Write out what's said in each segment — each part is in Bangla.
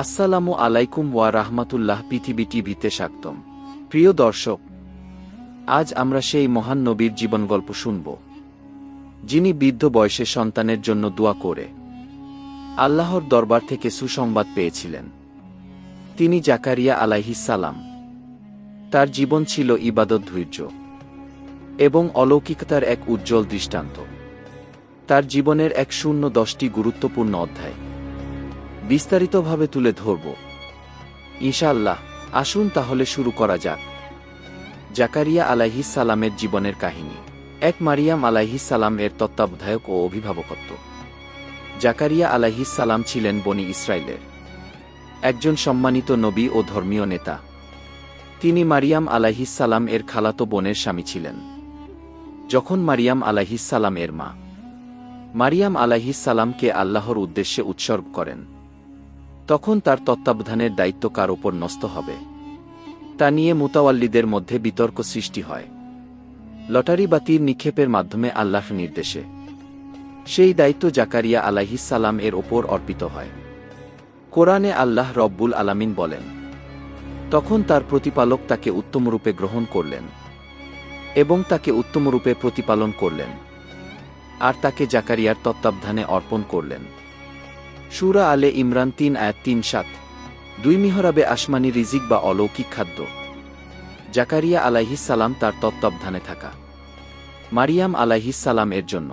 আসসালামু আলাইকুম ওয়া রাহমাতুল্লাহ পৃথিবী টিভিতে স্বাগতম। প্রিয় দর্শক, আজ আমরা সেই মহান নবীর জীবন গল্প শুনব, যিনি বৃদ্ধ বয়সে সন্তানের জন্য দোয়া করে আল্লাহর দরবার থেকে সুসংবাদ পেয়েছিলেন। তিনি জাকারিয়া সালাম, তার জীবন ছিল ইবাদত ধৈর্য এবং অলৌকিকতার এক উজ্জ্বল দৃষ্টান্ত। তার জীবনের এক শূন্য দশটি গুরুত্বপূর্ণ অধ্যায়। বিস্তারিতভাবে তুলে ধরব। ইনশাআল্লাহ, আসুন তাহলে শুরু করা যাক। জাকারিয়া আলাইহিস সালামের জীবনের কাহিনী। এক মারিয়াম আলাইহিস সালাম এর তত্ত্বাবধায়ক ও অভিভাবকত্ব। জাকারিয়া আলাইহিস সালাম ছিলেন বনি ইসরায়েলের একজন সম্মানিত নবী ও ধর্মীয় নেতা। তিনি মারিয়াম আলাইহিস সালাম এর খালাতো বোনের স্বামী ছিলেন। যখন মারিয়াম আলাইহিস সালাম এর মা। মারিয়াম আলাইহিস সালামকে আল্লাহর উদ্দেশ্যে উৎসর্গ করেন। তখন তার তত্ত্বাবধানের দায়িত্ব কার ওপর নষ্ট হবে? তা নিয়ে মুতাওয়াল্লিদের মধ্যে বিতর্ক সৃষ্টি হয়। লটারি বা তীর নিক্ষেপের মাধ্যমে আল্লাহ নির্দেশে। সেই দায়িত্ব জাকারিয়া সালাম এর ওপর অর্পিত হয়। কোরআনে আল্লাহ রব্বুল আলামিন বলেন, তখন তার প্রতিপালক তাকে উত্তমরূপে গ্রহণ করলেন এবং তাকে উত্তমরূপে প্রতিপালন করলেন। আর তাকে জাকারিয়ার তত্ত্বাবধানে অর্পণ করলেন। সুরা আলে ইমরান তিন আয়াত তিন সাত। দুই মিহরাবে আসমানি রিজিক বা অলৌকিক খাদ্য। জাকারিয়া সালাম তার তত্ত্বাবধানে থাকা। মারিয়াম সালাম এর জন্য।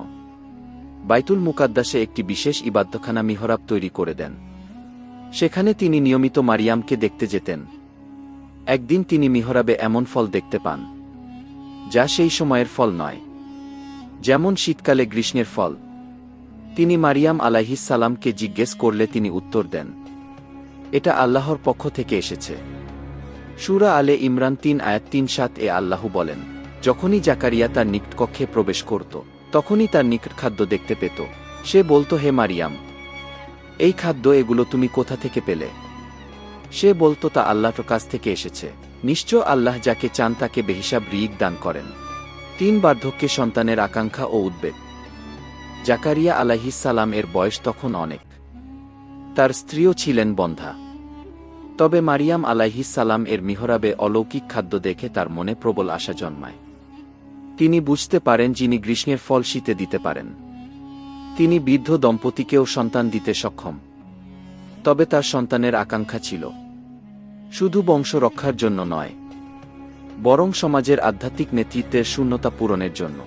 বাইতুল মুকাদ্দাসে একটি বিশেষ ইবাদ্যখানা মিহরাব তৈরি করে দেন। সেখানে তিনি নিয়মিত মারিয়ামকে দেখতে যেতেন। একদিন তিনি মিহরাবে এমন ফল দেখতে পান, যা সেই সময়ের ফল নয়। যেমন শীতকালে গ্রীষ্মের ফল তিনি মারিয়াম আলাইহিস সালামকে জিজ্ঞেস করলে তিনি উত্তর দেন, এটা আল্লাহর পক্ষ থেকে এসেছে। সুরা আলে ইমরান তিন আয়াত তিন সাত এ আল্লাহ বলেন, যখনই জাকারিয়া তার নিকটকক্ষে প্রবেশ করত, তখনই তার নিকট খাদ্য দেখতে পেত। সে বলতো, হে মারিয়াম, এই খাদ্য এগুলো তুমি কোথা থেকে পেলে? সে বলতো, তা আল্লাহর কাছ থেকে এসেছে। নিশ্চয় আল্লাহ যাকে চান তাকে বেহিসাব রিক দান করেন। তিন বার্ধক্যে সন্তানের আকাঙ্ক্ষা ও উদ্বেগ। জাকারিয়া আলাহিস সালাম এর বয়স তখন অনেক। তার স্ত্রীও ছিলেন বন্ধা। তবে মারিয়াম আলাইহিস সালাম এর মিহরাবে অলৌকিক খাদ্য দেখে তার মনে প্রবল আশা জন্মায়। তিনি বুঝতে পারেন যিনি গ্রীষ্মের ফল শীতে দিতে পারেন। তিনি বৃদ্ধ দম্পতিকেও সন্তান দিতে সক্ষম। তবে তার সন্তানের আকাঙ্ক্ষা ছিল। শুধু বংশ রক্ষার জন্য নয়, বরং সমাজের আধ্যাত্মিক নেতৃত্বের শূন্যতা পূরণের জন্য।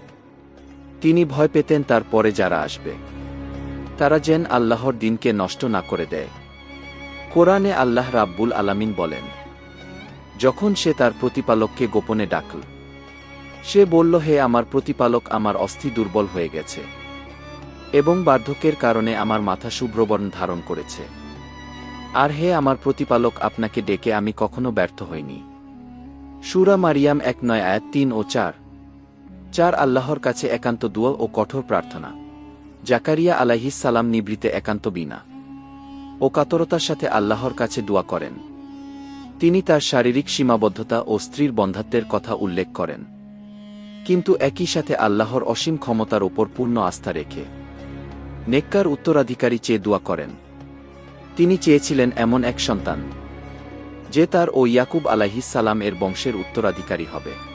তিনি ভয় পেতেন তার পরে যারা আসবে। তারা যেন আল্লাহর দিনকে নষ্ট না করে দেয়। কোরআনে আল্লাহ রাব্বুল আলামিন বলেন, যখন সে তার প্রতিপালককে গোপনে ডাকল, সে বলল, হে আমার প্রতিপালক, আমার অস্থি দুর্বল হয়ে গেছে এবং বার্ধক্যের কারণে আমার মাথা শুভ্রবর্ণ ধারণ করেছে। আর হে আমার প্রতিপালক, আপনাকে ডেকে আমি কখনো ব্যর্থ হইনি। সুরা মারিয়াম এক নয় আয়াত তিন ও চার। চার আল্লাহর কাছে একান্ত দুয়া ও কঠোর প্রার্থনা। জাকারিয়া সালাম নিবৃতে একান্ত বিনা ও কাতরতার সাথে আল্লাহর কাছে দোয়া করেন। তিনি তার শারীরিক সীমাবদ্ধতা ও স্ত্রীর বন্ধাত্বের কথা উল্লেখ করেন। কিন্তু একই সাথে আল্লাহর অসীম ক্ষমতার ওপর পূর্ণ আস্থা রেখে। নেককার উত্তরাধিকারী চেয়ে দোয়া করেন। তিনি চেয়েছিলেন এমন এক সন্তান, যে তার ও ইয়াকুব সালাম এর বংশের উত্তরাধিকারী হবে।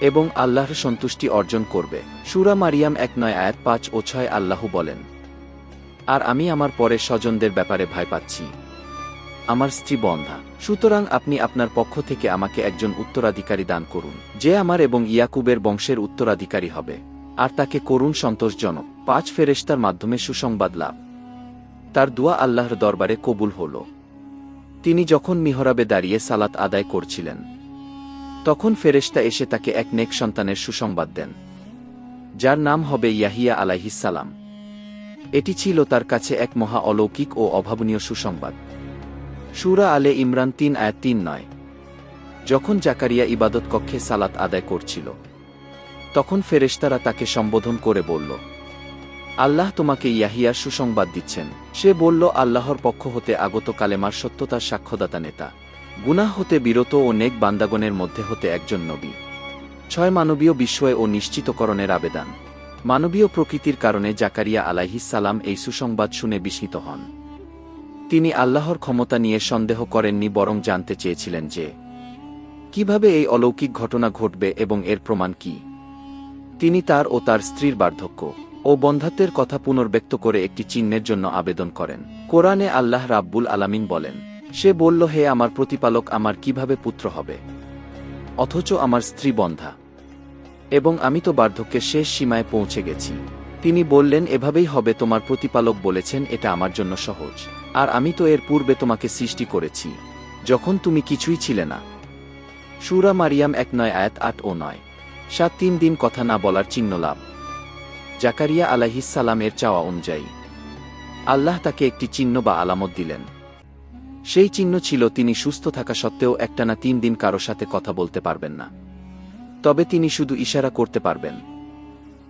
এবং আল্লাহর সন্তুষ্টি অর্জন করবে। সুরা মারিয়াম এক নয় আয়াত পাঁচ ও ছয় আল্লাহ বলেন, আর আমি আমার পরের স্বজনদের ব্যাপারে ভয় পাচ্ছি। আমার স্ত্রী বন্ধা। সুতরাং আপনি আপনার পক্ষ থেকে আমাকে একজন উত্তরাধিকারী দান করুন, যে আমার এবং ইয়াকুবের বংশের উত্তরাধিকারী হবে। আর তাকে করুন সন্তোষজনক। পাঁচ ফেরেস্তার মাধ্যমে সুসংবাদ লাভ। তার দোয়া আল্লাহর দরবারে কবুল হল। তিনি যখন মিহরাবে দাঁড়িয়ে সালাত আদায় করছিলেন তখন ফেরেশতা এসে তাকে এক নেক সন্তানের সুসংবাদ দেন, যার নাম হবে ইয়াহিয়া আলাইহিসালাম এটি ছিল তার কাছে এক মহা অলৌকিক ও অভাবনীয় সুসংবাদ। সুরা আলে ইমরান তিন আয়াত তিন নয়। যখন জাকারিয়া ইবাদত কক্ষে সালাত আদায় করছিল, তখন ফেরেশতারা তাকে সম্বোধন করে বলল, আল্লাহ তোমাকে ইয়াহিয়ার সুসংবাদ দিচ্ছেন। সে বলল, আল্লাহর পক্ষ হতে আগত কালেমার সত্যতার সাক্ষ্যদাতা নেতা। গুনাহ হতে বিরত ও নেক বান্দাগণের মধ্যে হতে একজন নবী। ছয় মানবীয় বিস্ময় ও নিশ্চিতকরণের আবেদন। মানবীয় প্রকৃতির কারণে জাকারিয়া সালাম এই সুসংবাদ শুনে বিস্মিত হন। তিনি আল্লাহর ক্ষমতা নিয়ে সন্দেহ করেননি, বরং জানতে চেয়েছিলেন যে, কীভাবে এই অলৌকিক ঘটনা ঘটবে এবং এর প্রমাণ কি? তিনি তার ও তার স্ত্রীর বার্ধক্য ও বন্ধাত্বের কথা পুনর্ব্যক্ত করে একটি চিহ্নের জন্য আবেদন করেন। কোরআনে আল্লাহ রাব্বুল আলামিন বলেন সে বলল, হে আমার প্রতিপালক, আমার কীভাবে পুত্র হবে? অথচ আমার স্ত্রী বন্ধা। এবং আমি তো বার্ধক্যের শেষ সীমায় পৌঁছে গেছি। তিনি বললেন, এভাবেই হবে, তোমার প্রতিপালক বলেছেন, এটা আমার জন্য সহজ। আর আমি তো এর পূর্বে তোমাকে সৃষ্টি করেছি, যখন তুমি কিছুই ছিলে না। সুরা মারিয়াম এক নয় আয়াত আট ও নয়। সাত তিন দিন কথা না বলার চিহ্ন লাভ। জাকারিয়া আলাহিসাল্লামের চাওয়া অনুযায়ী। আল্লাহ তাকে একটি চিহ্ন বা আলামত দিলেন। সেই চিহ্ন ছিল তিনি সুস্থ থাকা সত্ত্বেও একটানা তিন দিন কারও সাথে কথা বলতে পারবেন না। তবে তিনি শুধু ইশারা করতে পারবেন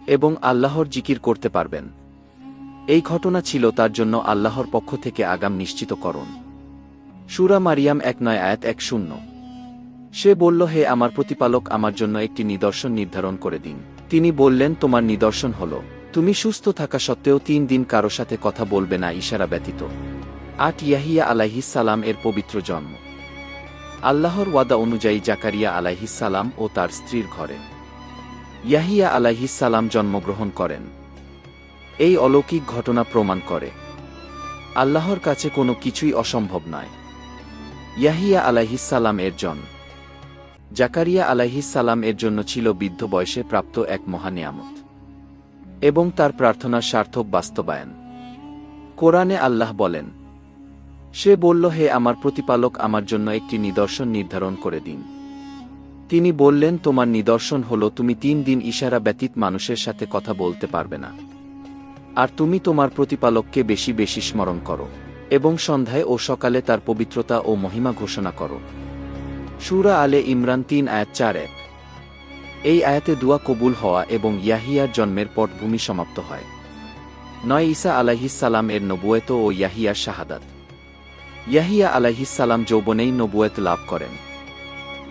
এবং আল্লাহর জিকির করতে পারবেন। এই ঘটনা ছিল তার জন্য আল্লাহর পক্ষ থেকে আগাম নিশ্চিত নিশ্চিতকরণ সুরা মারিয়াম এক নয় আয়াত এক শূন্য। সে বলল, হে আমার প্রতিপালক, আমার জন্য একটি নিদর্শন নির্ধারণ করে দিন। তিনি বললেন, তোমার নিদর্শন হল, তুমি সুস্থ থাকা সত্ত্বেও তিন দিন কারও সাথে কথা বলবে না, ইশারা ব্যতীত। আট ইয়াহিয়া আলাইহিসালাম এর পবিত্র জন্ম। আল্লাহর ওয়াদা অনুযায়ী জাকারিয়া আলাইহিসালাম ও তার স্ত্রীর ঘরে। ইয়াহিয়া আলাইহিসালাম জন্মগ্রহণ করেন। এই অলৌকিক ঘটনা প্রমাণ করে, আল্লাহর কাছে কোনো কিছুই অসম্ভব নয়। ইয়াহিয়া আলাইহিসালাম এর জন্ম। জাকারিয়া আলাইহিসালাম এর জন্য ছিল বৃদ্ধ বয়সে প্রাপ্ত এক মহানিয়ামত এবং তার প্রার্থনার সার্থক বাস্তবায়ন। কোরআনে আল্লাহ বলেন সে বলল, হে আমার প্রতিপালক, আমার জন্য একটি নিদর্শন নির্ধারণ করে দিন। তিনি বললেন, তোমার নিদর্শন হল, তুমি তিন দিন ইশারা ব্যতীত মানুষের সাথে কথা বলতে পারবে না। আর তুমি তোমার প্রতিপালককে বেশি বেশি স্মরণ করো এবং সন্ধ্যায় ও সকালে তার পবিত্রতা ও মহিমা ঘোষণা করো। সুরা আলে ইমরান তিন আয়াত চার এক। এই আয়াতে দুয়া কবুল হওয়া এবং ইয়াহিয়ার জন্মের পটভূমি সমাপ্ত হয়। নয় ঈসা আলাহিসাল্লাম এর নবুয়েত ও ইয়াহিয়ার শাহাদাত। ইয়াহিয়া আলাহিসাল্লাম যৌবনেই নবুয়েত লাভ করেন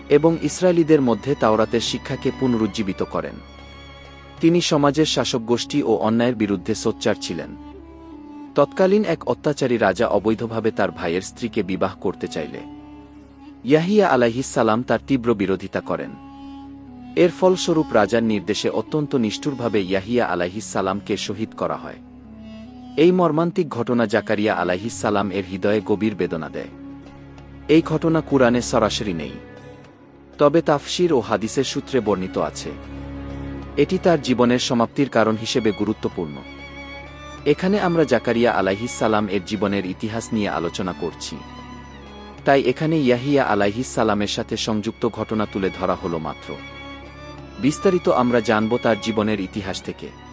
এবং ইসরায়েলিদের মধ্যে তাওরাতের শিক্ষাকে পুনরুজ্জীবিত করেন। তিনি সমাজের শাসক গোষ্ঠী ও অন্যায়ের বিরুদ্ধে সোচ্চার ছিলেন। তৎকালীন এক অত্যাচারী রাজা অবৈধভাবে তার ভাইয়ের স্ত্রীকে বিবাহ করতে চাইলে। ইয়াহিয়া আলাহিসাল্লাম তার তীব্র বিরোধিতা করেন। এর ফলস্বরূপ রাজার নির্দেশে অত্যন্ত নিষ্ঠুরভাবে ইয়াহিয়া আলাহিসাল্লামকে শহীদ করা হয়। এই মর্মান্তিক ঘটনা জাকারিয়া আলাহিসাল্লাম এর হৃদয়ে গভীর বেদনা দেয়। এই ঘটনা কুরআনে সরাসরি নেই। তবে তাফসির ও হাদিসের সূত্রে বর্ণিত আছে। এটি তার জীবনের সমাপ্তির কারণ হিসেবে গুরুত্বপূর্ণ। এখানে আমরা জাকারিয়া আলাইহিসাল্লাম এর জীবনের ইতিহাস নিয়ে আলোচনা করছি। তাই এখানে ইয়াহিয়া আলাইহিসাল্লামের সাথে সংযুক্ত ঘটনা তুলে ধরা হলো মাত্র। বিস্তারিত আমরা জানব তার জীবনের ইতিহাস থেকে।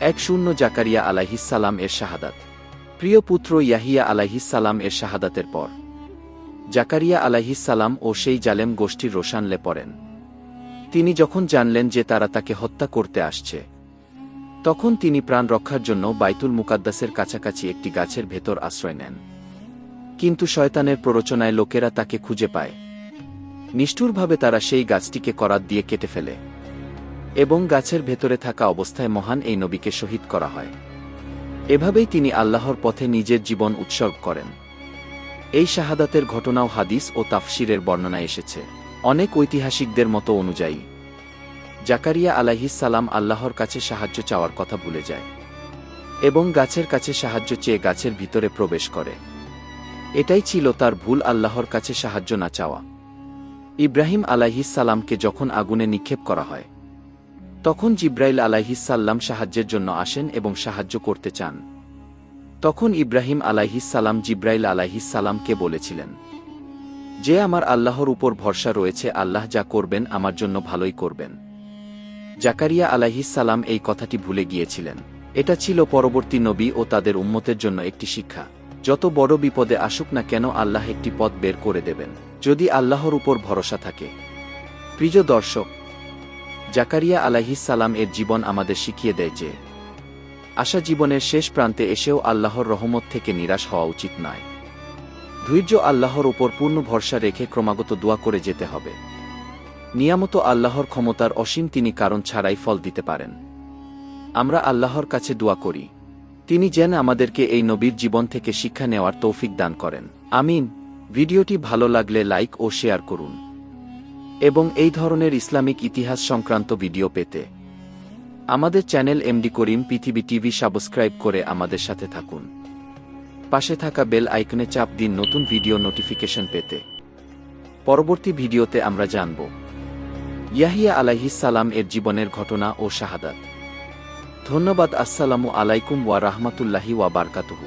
এক শূন্য জাকারিয়া আলাইহিসাল্লাম এর শাহাদাত। প্রিয় পুত্র ইয়াহিয়া আলাইহিসাল্লাম এর শাহাদাতের পর। জাকারিয়া আলাইহিসাল্লাম ও সেই জালেম গোষ্ঠীর রোশানলে পড়েন। তিনি যখন জানলেন যে তারা তাকে হত্যা করতে আসছে, তখন তিনি প্রাণ রক্ষার জন্য বাইতুল মুকাদ্দাসের কাছাকাছি একটি গাছের ভেতর আশ্রয় নেন। কিন্তু শয়তানের প্ররোচনায় লোকেরা তাকে খুঁজে পায়। নিষ্ঠুরভাবে তারা সেই গাছটিকে করাত দিয়ে কেটে ফেলে। এবং গাছের ভেতরে থাকা অবস্থায় মহান এই নবীকে শহীদ করা হয়। এভাবেই তিনি আল্লাহর পথে নিজের জীবন উৎসর্গ করেন। এই শাহাদাতের ঘটনাও হাদিস ও তাফসিরের বর্ণনা এসেছে। অনেক ঐতিহাসিকদের মতো অনুযায়ী, জাকারিয়া আলাহিসাল্লাম আল্লাহর কাছে সাহায্য চাওয়ার কথা ভুলে যায় এবং গাছের কাছে সাহায্য চেয়ে গাছের ভিতরে প্রবেশ করে। এটাই ছিল তার ভুল আল্লাহর কাছে সাহায্য না চাওয়া। ইব্রাহিম আলাহিসাল্লামকে যখন আগুনে নিক্ষেপ করা হয় তখন জিব্রাইল আলাহিসাল্লাম সাহায্যের জন্য আসেন এবং সাহায্য করতে চান। তখন ইব্রাহিম আলাইহিসাল্লাম জিব্রাইল আলাইহিসাল্লামকে বলেছিলেন, যে আমার আল্লাহর উপর ভরসা রয়েছে, আল্লাহ যা করবেন আমার জন্য ভালোই করবেন। জাকারিয়া আলাইহিসাল্লাম এই কথাটি ভুলে গিয়েছিলেন। এটা ছিল পরবর্তী নবী ও তাদের উম্মতের জন্য একটি শিক্ষা। যত বড় বিপদে আসুক না কেন আল্লাহ একটি পথ বের করে দেবেন, যদি আল্লাহর উপর ভরসা থাকে। প্রিয় দর্শক জাকারিয়া আলাইহিসাল্লাম এর জীবন আমাদের শিখিয়ে দেয় যে, আশা জীবনের শেষ প্রান্তে এসেও আল্লাহর রহমত থেকে নিরাশ হওয়া উচিত নয়। ধৈর্য আল্লাহর ওপর পূর্ণ ভরসা রেখে ক্রমাগত দোয়া করে যেতে হবে। নিয়ামত আল্লাহর ক্ষমতার অসীম তিনি কারণ ছাড়াই ফল দিতে পারেন। আমরা আল্লাহর কাছে দোয়া করি। তিনি যেন আমাদেরকে এই নবীর জীবন থেকে শিক্ষা নেওয়ার তৌফিক দান করেন। আমিন। ভিডিওটি ভালো লাগলে লাইক ও শেয়ার করুন। এবং এই ধরনের ইসলামিক ইতিহাস সংক্রান্ত ভিডিও পেতে আমাদের চ্যানেল এমডি করিম পৃথিবী টিভি সাবস্ক্রাইব করে আমাদের সাথে থাকুন। পাশে থাকা বেল আইকনে চাপ দিন নতুন ভিডিও নোটিফিকেশন পেতে। পরবর্তী ভিডিওতে আমরা জানব ইয়াহিয়া সালাম এর জীবনের ঘটনা ও শাহাদাত। ধন্যবাদ, আসসালামু আলাইকুম ওয়া রাহমাতুল্লাহি ওয়া বারকাতুহু।